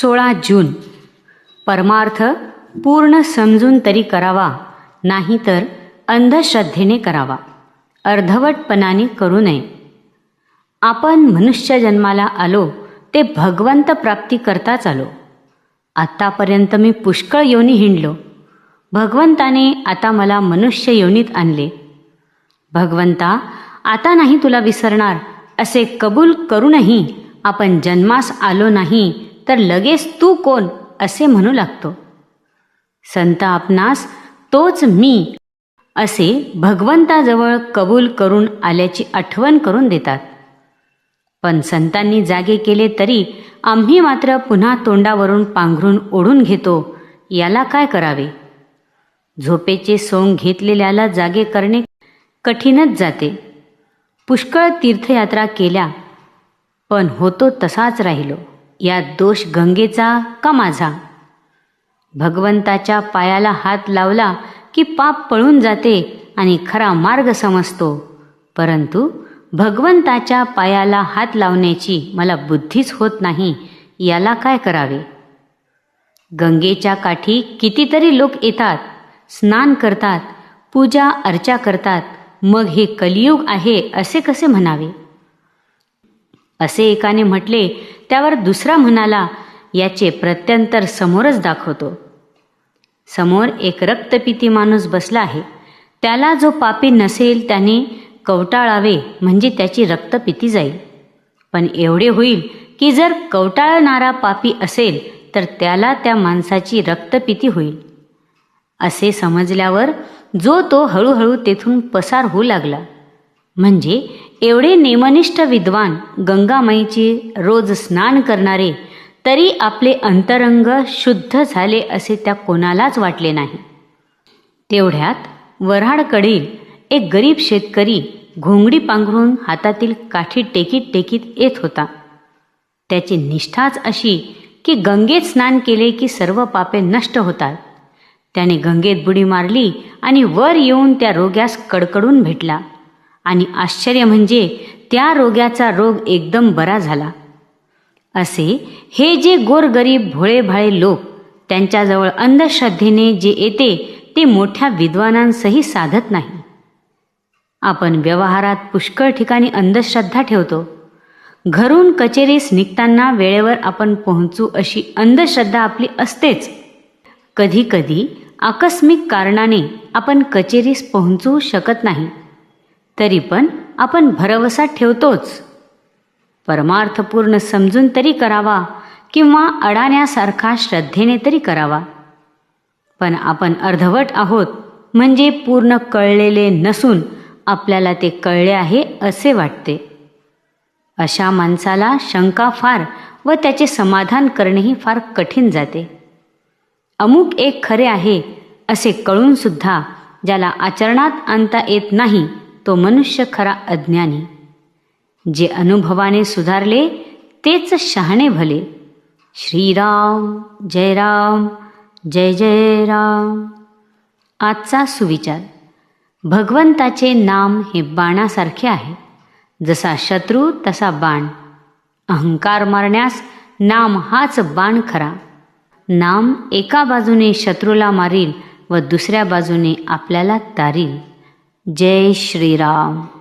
सोळा जून. परमार्थ पूर्ण समजून तरी करावा नाही तर अंधश्रद्धेने करावा. अर्धवटपणाने करू नये. आपण मनुष्य जन्माला आलो ते भगवंत प्राप्ती करताच आलो. आत्तापर्यंत मी पुष्कळ योनी हिंडलो. भगवंताने आता मला मनुष्य योनीत आणले. भगवंता आता नाही तुला विसरणार असे कबूल करूनही आपण जन्मास आलो नाही तर लगेच तू कोण असे म्हणू लागतो. संत आपणास तोच मी असे भगवंताजवळ कबूल करून आल्याची आठवण करून देतात. पण संतांनी जागे केले तरी आम्ही मात्र पुन्हा तोंडावरून पांघरून ओढून घेतो याला काय करावे? झोपेचे सोंग घेतलेल्याला जागे करणे कठीणच जाते. पुष्कळ तीर्थयात्रा केल्या पण होतो तसाच राहिलो. यात दोष गंगेचा का माझा? भगवंताच्या पायाला हात लावला की पाप पळून जाते आणि खरा मार्ग समजतो. परंतु भगवंताच्या पायाला हात लावण्याची मला बुद्धीच होत नाही याला काय करावे? गंगेच्या काठी कितीतरी लोक येतात स्नान करतात पूजा अर्चा करतात मग हे कलियुग आहे असे कसे म्हणावे? असे एकाने म्हटले त्यावर दुसरा म्हणाला याचे प्रत्यंतर समोरच दाखवतो. समोर एक रक्तपिती माणूस बसला आहे. त्याला जो पापी नसेल त्याने कवटाळावे म्हणजे त्याची रक्तपिती जाईल. पण एवढे होईल की जर कवटाळणारा पापी असेल तर त्याला त्या माणसाची रक्तपिती होईल. असे समजल्यावर जो तो हळूहळू तेथून पसार होऊ लागला. म्हणजे एवढे नेमनिष्ठ विद्वान गंगामाईचे रोज स्नान करणारे तरी आपले अंतरंग शुद्ध झाले असे त्या कोणालाच वाटले नाही. तेवढ्यात वऱ्हाडकडील एक गरीब शेतकरी घोंगडी पांघरून हातातील काठी टेकीत टेकीत येत होता. त्याची निष्ठाच अशी की गंगेत स्नान केले की सर्व पापे नष्ट होतात. त्याने गंगेत बुडी मारली आणि वर येऊन त्या रोग्यास कडकडून भेटला. आणि आश्चर्य म्हणजे त्या रोग्याचा रोग एकदम बरा झाला. असे हे जे गोरगरीब भोळेभाळे लोक त्यांच्याजवळ अंधश्रद्धेने जे येते ते मोठ्या विद्वानांसही साधत नाही. आपण व्यवहारात पुष्कळ ठिकाणी अंधश्रद्धा ठेवतो. घरून कचेरीस निघताना वेळेवर आपण पोहोचू अशी अंधश्रद्धा आपली असतेच. कधीकधी आकस्मिक कारणाने आपण कचेरीस पोहोचू शकत नाही. तरी पण आपण भरवसा ठेवतोच. परमार्थपूर्ण समजून तरी करावा किंवा अडाण्यासारखा श्रद्धेने तरी करावा. पण आपण अर्धवट आहोत म्हणजे पूर्ण कळलेले नसून आपल्याला ते कळले आहे असे वाटते. अशा माणसाला शंका फार व त्याचे समाधान करणेही फार कठीण जाते. अमुक एक खरे आहे असे कळूनसुद्धा ज्याला आचरणात आणता येत नाही तो मनुष्य खरा अज्ञानी. जे अनुभवाने सुधारले तेच शहाणे भले. श्रीराम जय राम जय जय राम आजचा सुविचार. भगवंताचे नाम हे बाणासारखे आहे. जसा शत्रू तसा बाण. अहंकार मारण्यास नाम हाच बाण खरा. नाम एका बाजूने शत्रूला मारील व दुसऱ्या बाजूने आपल्याला तारील. जय श्रीराम.